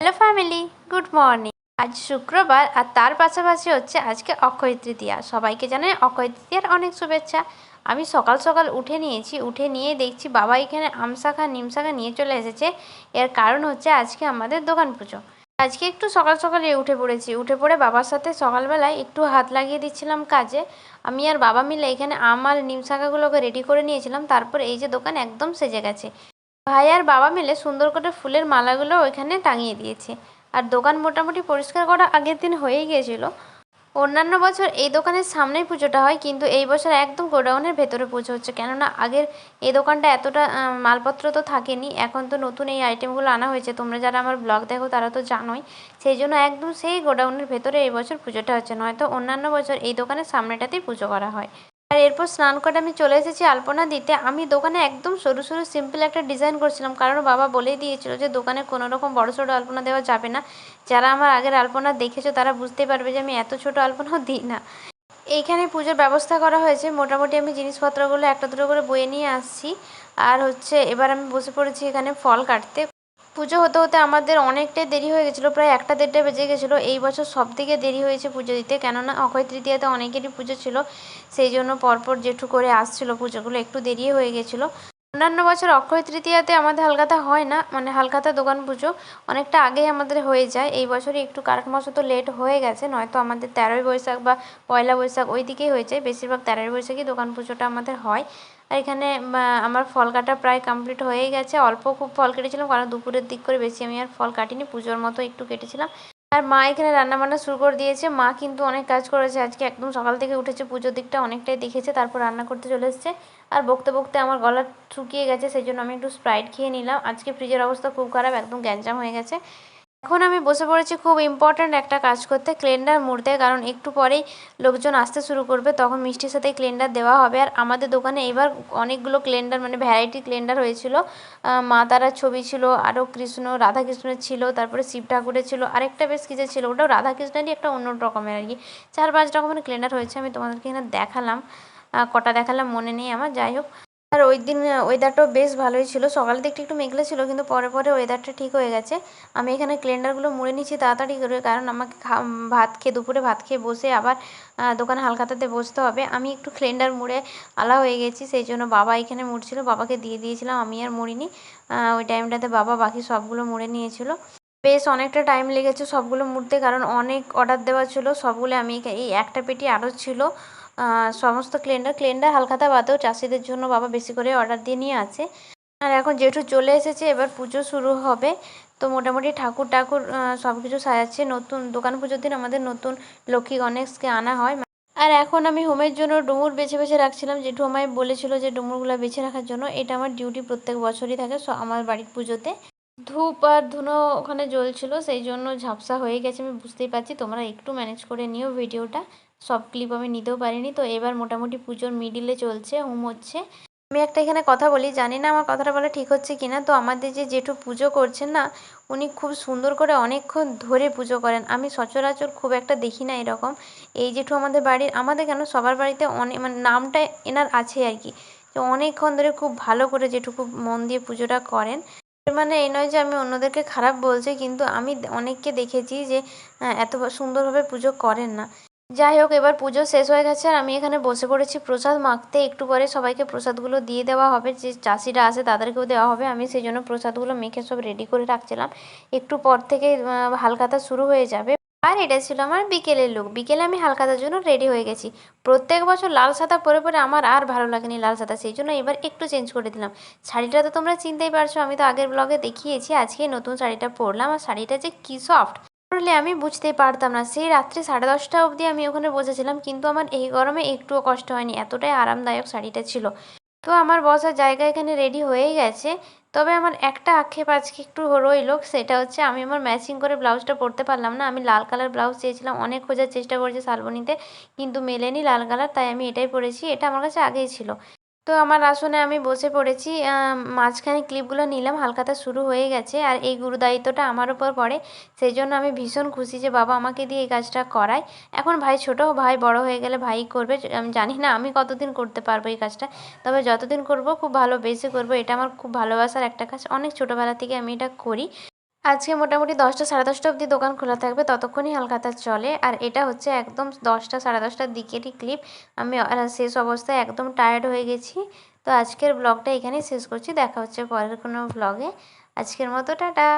Hello family, good morning. আজ শুক্রবার আর তার পাশাপাশি হচ্ছে আজকে অক্ষয় তৃতীয়া। সবাইকে জানাই অক্ষয় তৃতীয়ার অনেক শুভেচ্ছা। আমি সকাল সকাল উঠে নিয়েছি, উঠে নিয়ে দেখছি বাবা এখানে আম শাখা, নিম শাখা নিয়ে চলে এসেছে। এর কারণ হচ্ছে আজকে আমাদের দোকান পুজো। আজকে একটু সকাল সকালে উঠে পড়েছি। উঠে পড়ে বাবার সাথে সকালবেলায় একটু হাত লাগিয়ে দিচ্ছিলাম কাজে। আমি আর বাবা মিলে এখানে আম আর নিম শাখাগুলোকে রেডি করে নিয়েছিলাম। তারপর এই যে দোকান একদম সেজে গেছে। ভাই আর বাবা মিলে সুন্দর করে ফুলের মালাগুলো ওইখানে টাঙিয়ে দিয়েছে। আর দোকান মোটামুটি পরিষ্কার করা আগের দিন হয়েই গিয়েছিল। অন্যান্য বছর এই দোকানের সামনেই পুজোটা হয়, কিন্তু এই বছর একদম গোডাউনের ভেতরে পুজো হচ্ছে। কেননা আগের এই দোকানটা এতটা মালপত্র তো থাকেনি, এখন তো নতুন এই আইটেমগুলো আনা হয়েছে। তোমরা যারা আমার ব্লগ দেখো তারা তো জানোই, সেই জন্য একদম সেই গোডাউনের ভেতরে এই বছর পুজোটা হচ্ছে। নয়তো অন্যান্য বছর এই দোকানের সামনেটাতেই পুজো করা হয়। আর এরপর স্নান করে আমি চলে এসেছি আলপনা দিতে। আমি দোকানে একদম সরু সরু সিম্পল একটা ডিজাইন করছিলাম। কারণ বাবা বলেই দিয়েছিল যে দোকানে কোনো রকম বড় সড়ো আলপনা দেওয়া যাবে না। যারা আমার আগের আলপনা দেখেছ তারা বুঝতে পারবে যে আমি এত ছোট আলপনাও দিই না। এইখানে পুজোর ব্যবস্থা করা হয়েছে। মোটামুটি আমি জিনিসপত্রগুলো একটা দুটো করে বয়ে নিয়ে আসছি। আর হচ্ছে এবার আমি বসে পড়েছি এখানে ফল কাটতে। পুজো হতে হতে আমাদের অনেকটাই দেরি হয়ে গেছিল, প্রায় একটা দেড়টা বেজে গেছিল। এই বছর সব থেকে দেরি হয়েছে পুজো দিতে, কেননা অক্ষয় তৃতীয়াতে অনেকেরই পুজো ছিল। সেই জন্য পরপর জেঠু করে আসছিল পুজোগুলো, একটু দেরি হয়ে গেছিল। অন্যান্য বছর অক্ষয় তৃতীয়াতে আমাদের হালখাতা হয় না মানে হালখাতা দোকান পুজো অনেকটা আগেই আমাদের হয়ে যায়। এই বছরই একটু কারণবশত লেট হয়ে গেছে, নয়তো আমাদের তেরোই বৈশাখ বা পয়লা বৈশাখ ওই দিকেই হয়ে যায়। বেশিরভাগ তেরোই বৈশাখই দোকান পুজোটা আমাদের হয়। আর এখানে আমার ফল কাটা প্রায় কমপ্লিট হয়ে গেছে। অল্প খুব ফল কেটেছিলাম, কারণ দুপুরের দিক করে বেশি আমি আর ফল কাটিনি, পুজোর মতো একটু কেটেছিলাম। আর মা এখানে রান্না বান্না শুরু করে দিয়েছে। মা কিন্তু অনেক কাজ করেছে। আজকে একদম সকাল থেকে উঠেছে, পুজোর দিকটা অনেকটাই দেখেছে, তারপর রান্না করতে চলে এসেছে। আর বকতে বকতে আমার গলা শুকিয়ে গেছে, সেই জন্য আমি একটু স্প্রাইট খেয়ে নিলাম। আজকে ফ্রিজের অবস্থা খুব খারাপ, একদম গ্যাঞ্জাম হয়ে গেছে। এখন আমি বসে পড়েছি খুব ইম্পর্ট্যান্ট একটা কাজ করতে ক্লেন্ডার মুড়তে। কারণ একটু পরেই লোকজন আসতে শুরু করবে, তখন মিষ্টির সাথে ক্লেন্ডার দেওয়া হবে। আর আমাদের দোকানে এবার অনেকগুলো ক্লেন্ডার মানে ভ্যারাইটি ক্লেন্ডার হয়েছিল। মা তারার ছবি ছিল, আরও কৃষ্ণ, রাধাকৃষ্ণের ছিল, তারপরে শিব ঠাকুরের ছিল, আরেকটা বেশ কিছু ছিল। ওটাও রাধাকৃষ্ণেরই একটা অন্য রকমের আর কি। চার পাঁচ রকমের ক্লেন্ডার হয়েছে, আমি তোমাদেরকে এখানে দেখালাম। কটা দেখালাম মনে নেই আমার, যাই হোক। আর ওই দিন ওয়েদারটাও বেশ ভালোই ছিল। সকালের দিকটা একটু মেঘলা ছিল, কিন্তু পরে পরে ওয়েদারটা ঠিক হয়ে গেছে। আমি এখানে ক্লেন্ডারগুলো মুড়ে নিচ্ছি তাড়াতাড়ি করে, কারণ আমাকে ভাত খেয়ে, দুপুরে ভাত খেয়ে বসে আবার দোকানে হালখাতাতে বসতে হবে। আমি একটু ক্লেন্ডার মুড়ে আলা হয়ে গেছি, সেই জন্য বাবা এখানে মুড়ছিল। বাবাকে দিয়ে দিয়েছিলাম, আমি আর মুড়িনি। ওই টাইমটাতে বাবা বাকি সবগুলো মুড়ে নিয়েছিল। বেশ অনেকটা টাইম লেগেছে সবগুলো মুড়তে, কারণ অনেক অর্ডার দেওয়া ছিল। সবগুলো আমি এই একটা পেটি আরও ছিল। সমস্ত ক্লেন্ডার ক্লেন্ডার হালখাতা বাদেও চাষিদের জন্য বাবা বেশি করে অর্ডার দিয়ে নিয়ে আছে। আর এখন যেহেতু চলে এসেছে, এবার পুজো শুরু হবে। তো মোটামুটি ঠাকুর টাকুর সব কিছু সাজাচ্ছে। নতুন, দোকান পুজোর দিন আমাদের নতুন লক্ষ্মী গণেশকে আনা হয়। আর এখন আমি হোমের জন্য ডুমুর বেছে বেছে রাখছিলাম। জেঠু আমায় বলেছিল যে ডুমুরগুলো বেছে রাখার জন্য। এটা আমার ডিউটি প্রত্যেক বছরই থাকে আমার বাড়ির পুজোতে। ধূপ আর ধুনো ওখানে জ্বলছিল, সেই জন্য ঝাপসা হয়ে গেছে, আমি বুঝতেই পারছি। তোমরা একটু ম্যানেজ করে নিও ভিডিওটা। সব ক্লিপ আমি নিতেও পারিনি। তো এবার মোটামুটি পুজোর মিডিলে চলছে, হোম হচ্ছে। আমি একটা এখানে কথা বলি, জানি না আমার কথাটা বলা ঠিক হচ্ছে কিনা। তো আমাদের যে জেঠু পুজো করছেন না, উনি খুব সুন্দর করে অনেকক্ষণ ধরে পুজো করেন। আমি সচরাচর খুব একটা দেখি না এরকম। এই জেঠু আমাদের বাড়ির, আমাদের কেন? সবার বাড়িতে অনেক মানে নামটা এনার আছে আর কি। তো অনেকক্ষণ ধরে খুব ভালো করে জেঠু খুব মন দিয়ে পুজোটা করেন। মানে এই নয় যে আমি অন্যদেরকে খারাপ বলছি, কিন্তু আমি অনেককে দেখেছি যে এত সুন্দরভাবে পুজো করেন না। যাই হোক, এবার পুজো শেষ হয়ে গেছে, আর আমি এখানে বসে পড়েছি। প্রসাদ মাখতে একটু পরে সবাইকে প্রসাদগুলো দিয়ে দেওয়া হবে, যে চাষিরা আসে তাদেরকেও দেওয়া হবে। আমি সেই জন্য প্রসাদগুলো মেখে সব রেডি করে রাখছিলাম। একটু পর থেকে হালকাতা শুরু হয়ে যাবে। আর এটা ছিল আমার বিকেলের লুক বিকেলে আমি হালখাতার জন্য রেডি হয়ে গেছি। প্রত্যেক বছর লাল সাদা পরে পরে আমার আর ভালো লাগেনি লাল সাদা, সেই জন্য এবার একটু চেঞ্জ করে দিলাম। শাড়িটা তো তোমরা চিনতেই পারছ, আমি তো আগের ব্লগে দেখিয়েছি, আজকে নতুন শাড়িটা পরলাম আর শাড়িটা যে কী সফট পরলে আমি বুঝতেই পারতাম না, সেই রাত্রি সাড়ে দশটা অবধি আমি ওখানে বসেছিলাম, কিন্তু আমার এই গরমে একটুও কষ্ট হয়নি, এতটাই আরামদায়ক শাড়িটা ছিল। তো আমার বসার জায়গা এখানে রেডি হয়েই গেছে। তবে আমার একটা আক্ষেপ আজকে একটু রইল, সেটা হচ্ছে আমি আমার ম্যাচিং করে ব্লাউজটা পরতে পারলাম না। আমি লাল কালার ব্লাউজ চেয়েছিলাম, অনেক খোঁজার চেষ্টা করেছি শালবনিতে, কিন্তু মেলেনি লাল কালার তাই আমি এটাই পরেছি। এটা আমার কাছে আগেই ছিল। তো আমার আসনে আমি বসে পড়েছি মাঝখানে ক্লিপগুলো নিলাম, হালখাতা শুরু হয়ে গেছে আর এই গুরুদায়িত্বটা আমার উপর পড়ে, সেই জন্য আমি ভীষণ খুশি যে বাবা আমাকে দিয়ে এই কাজটা করায়। এখন ভাই ছোট, ভাই বড় হয়ে গেলে ভাই করবে, আমি জানি না আমি কতদিন করতে পারব এই কাজটা, তবে যতদিন করব খুব ভালোবেসে করব, এটা আমার খুব ভালোবাসার একটা কাজ, অনেক ছোটোবেলা থেকে আমি এটা করি। আজকে মোটামুটি দশটা সাড়ে দশটা অবধি দোকান খোলা থাকবে, ততক্ষণই হালখাতা চলে। আর এটা হচ্ছে একদম দশটা সাড়ে দশটার দিকেরই ক্লিপ আমি শেষ অবস্থায় একদম টায়ার্ড হয়ে গেছি। তো আজকের ব্লগটা এখানেই শেষ করছি। দেখা হচ্ছে পরের কোনো ব্লগে আজকের মতো, টাটা!